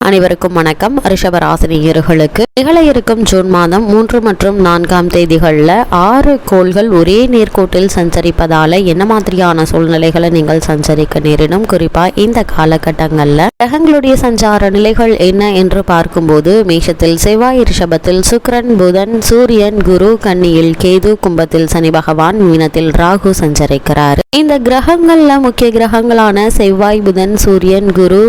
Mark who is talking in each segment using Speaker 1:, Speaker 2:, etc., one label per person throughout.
Speaker 1: அனைவருக்கும் வணக்கம். ரிஷபராசினியர்களுக்கு நிகழ இருக்கும் ஜூன் மாதம் மூன்று மற்றும் நான்காம் தேதிகளில் ஆறு கோள்கள் ஒரே நேர்கோட்டில் சஞ்சரிப்பதால என்ன மாதிரியான சூழ்நிலைகளை நீங்கள் சஞ்சரிக்க நேரிடும்? குறிப்பா இந்த காலகட்டங்களில் கிரகங்களுடைய சஞ்சார நிலைகள் என்ன என்று பார்க்கும்போது மேஷத்தில் செவ்வாய் ரிஷபத்தில் சுக்ரன் புதன் சூரியன் குரு கன்னியில் கேது கும்பத்தில் சனி பகவான் மீனத்தில் ராகு சஞ்சரிக்கிறார். இந்த கிரகங்கள்ல முக்கிய கிரகங்களான செவ்வாய் புதன் சூரியன் குரு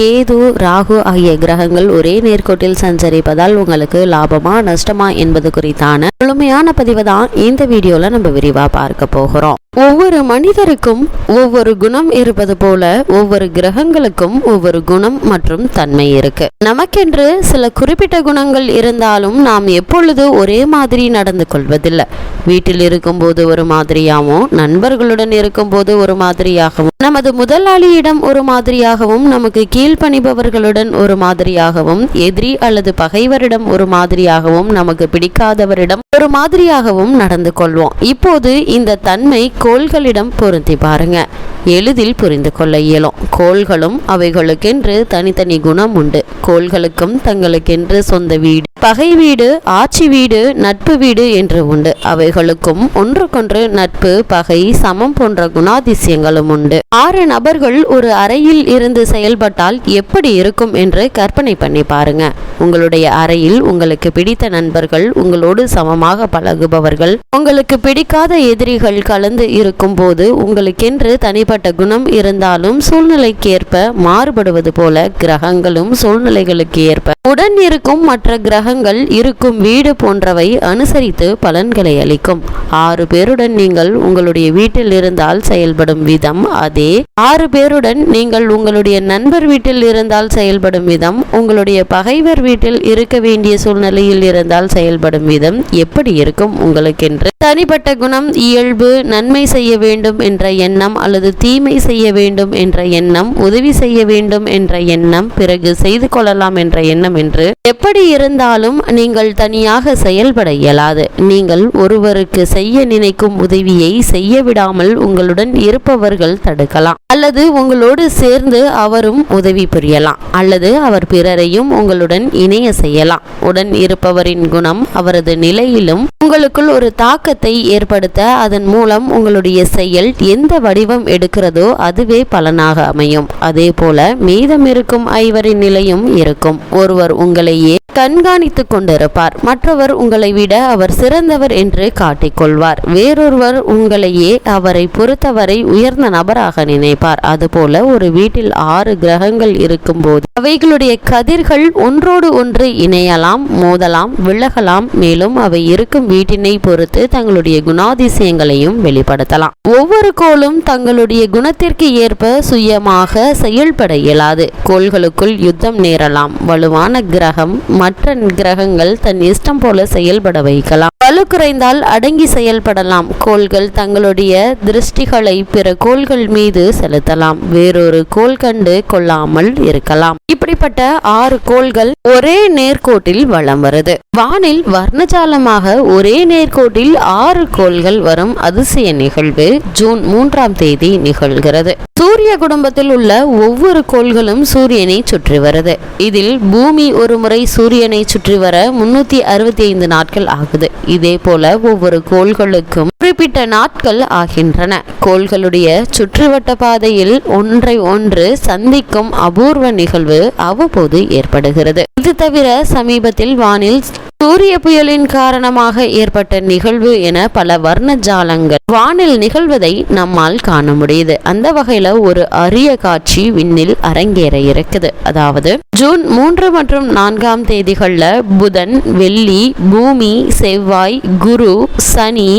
Speaker 1: கேது ராகு ஆகிய கிரகங்கள் ஒரே நேர்கோட்டில் சஞ்சரிப்பதால் உங்களுக்கு லாபமா நஷ்டமா என்பது குறித்தான முழுமையான பதிவு தான் இந்த வீடியோல நம்ம விரிவா பார்க்க போகிறோம். ஒவ்வொரு மனிதருக்கும் ஒவ்வொரு குணம் இருப்பது போல ஒவ்வொரு கிரகங்களுக்கும் ஒவ்வொரு குணம் மற்றும் தன்மை இருக்கு. நமக்கென்று சில குறிப்பிட்ட குணங்கள் இருந்தாலும் நாம் எப்பொழுது ஒரே மாதிரி நடந்து கொள்வதில்லை. வீட்டில் இருக்கும்போது ஒரு மாதிரியாகவும் நண்பர்களுடன் இருக்கும்போது ஒரு மாதிரியாகவும் நமது முதலாளியிடம் ஒரு மாதிரியாகவும் நமக்கு கீழ்ப்பணிபவர்களுடன் ஒரு மாதிரியாகவும் எதிரி அல்லது பகைவரிடம் ஒரு மாதிரியாகவும் நமக்கு பிடிக்காதவரிடம் ஒரு மாதிரியாகவும் நடந்து கொள்வோம். இப்போது இந்த தன்மை கோள்களிடம் பொருந்தி பாருங்க. எளிதில் புரிந்து கொள்ள இயலும். கோள்களும் அவைகளுக்கென்று தனித்தனி குணம் உண்டு. கோள்களுக்கும் தங்களுக்கென்று சொந்த வீடு பகை வீடு ஆட்சி வீடு நட்பு வீடு என்று உண்டு. அவைகளுக்கும் ஒன்றுக்கொன்று நட்பு பகை சமம் போன்ற குணாதிசயங்களும் உண்டு. ஆறு நபர்கள் ஒரு அறையில் இருந்து செயல்பட்டால் எப்படி இருக்கும் என்று கற்பனை பண்ணி பாருங்க. உங்களுடைய அறையில் உங்களுக்கு பிடித்த நண்பர்கள் உங்களோடு சமமாக பழகுபவர்கள் உங்களுக்கு பிடிக்காத எதிரிகள் கலந்து இருக்கும் போது உங்களுக்கென்று தனிப்பட்ட குணம் இருந்தாலும் சூழ்நிலைக்கேற்ப மாறுபடுவது போல கிரகங்களும் சூழ்நிலைகளுக்கு ஏற்ப. உடன் இருக்கும் மற்ற கிரக கிரகங்கள் இருக்கும் வீடு போன்றவை அனுசரித்து பலன்களை அளிக்கும். ஆறு பேருடன் நீங்கள் உங்களுடைய வீட்டில் இருந்தால் செயல்படும் விதம் அதே. ஆறு பேருடன் நீங்கள் உங்களுடைய நண்பர் வீட்டில் இருந்தால் செயல்படும் விதம் உங்களுடைய பகைவர் வீட்டில் இருக்க வேண்டிய சூழ்நிலையில் இருந்தால் செயல்படும் விதம் எப்படி இருக்கும் உங்களுக்கென்று. தனிப்பட்ட குணம் இயல்பு நன்மை செய்ய வேண்டும் என்ற எண்ணம் அல்லது தீமை செய்ய வேண்டும் என்ற எண்ணம் உதவி செய்ய வேண்டும் என்ற எண்ணம் பிறகு செய்து கொள்ளலாம் என்ற எண்ணம் என்று. எப்படி இருந்தாலும் நீங்கள் தனியாக செயல்பட இயலாது. நீங்கள் ஒருவருக்கு செய்ய நினைக்கும் உதவியை செய்ய விடாமல் உங்களுடன் இருப்பவர்கள் தடுக்கலாம். அல்லது உங்களோடு சேர்ந்து அவரும் உதவி புரியலாம். அல்லது அவர் பிறரையும் உங்களுடன் இணைய செய்யலாம். உடன் இருப்பவரின் குணம் அவரது நிலையிலும் உங்களுக்குள் ஒரு தாக்கத்தை ஏற்படுத்த அதன் மூலம் உங்களுடைய செயல் எந்த வடிவம் எடுக்கிறதோ அதுவே பலனாக அமையும். அதே போல மீதம் இருக்கும் ஐவரின் நிலையும் இருக்கும். ஒருவர் உங்களையே கண்காணித்து கொண்டிருப்பார். மற்றவர் உங்களை விட அவர் சிறந்தவர் என்று காட்டிக்கொள்வார். வேறொருவர் உங்களையே அவரை பொறுத்தவரை உயர்ந்த நபராக நினைப்பார். அதுபோல ஒரு வீட்டில் ஆறு கிரகங்கள் இருக்கும்போது அவைகளுடைய கதிர்கள் ஒன்றோடு ஒன்று இணையலாம் மோதலாம் விலகலாம். மேலும் அவை இருக்கும் வீட்டினை பொறுத்து தங்களுடைய குணாதிசயங்களையும் வெளிப்படுத்தலாம். ஒவ்வொரு கோளும் தங்களுடைய குணத்திற்கு ஏற்ப சுயமாக செயல்பட இயலாது. கோள்களுக்குள் யுத்தம் நேரலாம். வலுவான கிரகம் மற்ற கிரகங்கள் தன் இஷ்டம் போல செயல்பட வைக்கலாம். வலு குறைந்தால் அடங்கி செயல்படலாம். கோள்கள் தங்களுடைய திருஷ்டிகளை பிற கோள்கள் மீது செலுத்தலாம். வேறொரு கோள் கண்டு கொள்ளாமல் இருக்கலாம். இப்படிப்பட்ட ஆறு கோள்கள் ஒரே நேர்கோட்டில் வலம் வருது. வானில் வர்ணஜாலமாக ஒரே நேர்கோட்டில் ஆறு கோள்கள் வரும் அதிசய நிகழ்வு ஜூன் மூன்றாம் தேதி நிகழ்கிறது. சூரிய குடும்பத்தில் உள்ள ஒவ்வொரு கோள்களும் சூரியனை சுற்றி வருது. இதில் பூமி ஒரு முறை சூரியனை சுற்றி வர முன்னூத்தி அறுபத்தி ஐந்து நாட்கள் ஆகுது. இதே போல ஒவ்வொரு கோள்களுக்கும் குறிப்பிட்ட நாட்கள் ஆகின்றன. கோள்களுடைய சுற்றுவட்ட பாதையில் ஒன்றை ஒன்று சந்திக்கும் அபூர்வ நிகழ்வு அவ்வப்போது ஏற்படுகிறது. இது தவிர சமீபத்தில் வானில் சூரிய புயலின் காரணமாக ஏற்பட்ட நிகழ்வு என பல வர்ண ஜாலங்கள் வானில் நிகழ்வதை நம்மால் காண முடியுது. அந்த வகையில ஒரு அரிய காட்சி விண்ணில் அரங்கேற இருக்குது. அதாவது ஜூன் மூன்று மற்றும் நான்காம் தேதிகள்ல புதன் வெள்ளி பூமி செவ்வாய் குரு சனி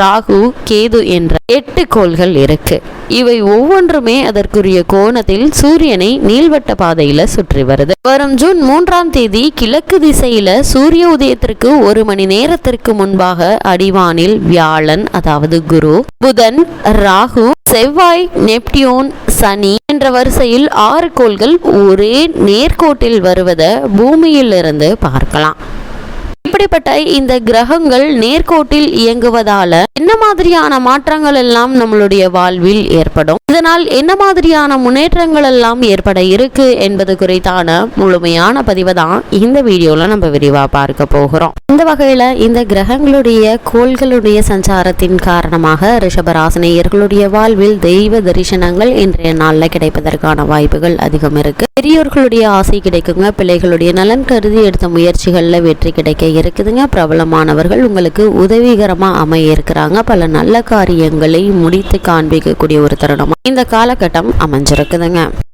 Speaker 1: ராகு கேது என்ற எட்டு கோள்கள் இருக்கு. இவை ஒவ்வொன்றுமே அதற்குரிய கோணத்தில் சூரியனை நீள்வட்ட பாதையில சுற்றி வருது. வரும் ஜூன் மூன்றாம் தேதி கிழக்கு திசையில சூரிய உதயத்திற்கு ஒரு மணி நேரத்திற்கு முன்பாக அடிவானில் வியாழன் அதாவது குரு புதன் ராகு செவ்வாய் நெப்டியூன் சனி என்ற வரிசையில் ஆறு கோள்கள் ஒரே நேர்கோட்டில் வருவதை பூமியிலிருந்து பார்க்கலாம். இப்படிப்பட்ட இந்த கிரகங்கள் நேர்கோட்டில் இயங்குவதால என்ன மாதிரியான மாற்றங்கள் எல்லாம் நம்மளுடைய வாழ்வில் ஏற்படும்? இதனால் என்ன மாதிரியான முன்னேற்றங்கள் எல்லாம் ஏற்பட இருக்கு என்பது குறித்தான முழுமையான பதிவை தான் இந்த வீடியோல நம்ம விரிவா பார்க்க போகிறோம். இந்த வகையில இந்த கிரகங்களுடைய கோள்களுடைய சஞ்சாரத்தின் காரணமாக ரிஷபராசினியர்களுடைய வாழ்வில் தெய்வ தரிசனங்கள் இன்றைய நாள்ல கிடைப்பதற்கான வாய்ப்புகள் அதிகம் இருக்கு. பெரியோர்களுடைய ஆசை கிடைக்குங்க. பிள்ளைகளுடைய நலன் கருதி எடுத்த முயற்சிகள்ல வெற்றி கிடைக்க இருக்குதுங்க. பிரபலமானவர்கள் உங்களுக்கு உதவிகரமா அமைய இருக்கிறாங்க பல நல்ல காரியங்களை முடித்து காண்பிக்கக்கூடிய ஒரு தருணமாக இந்த காலகட்டம் அமைஞ்சிருக்குதுங்க.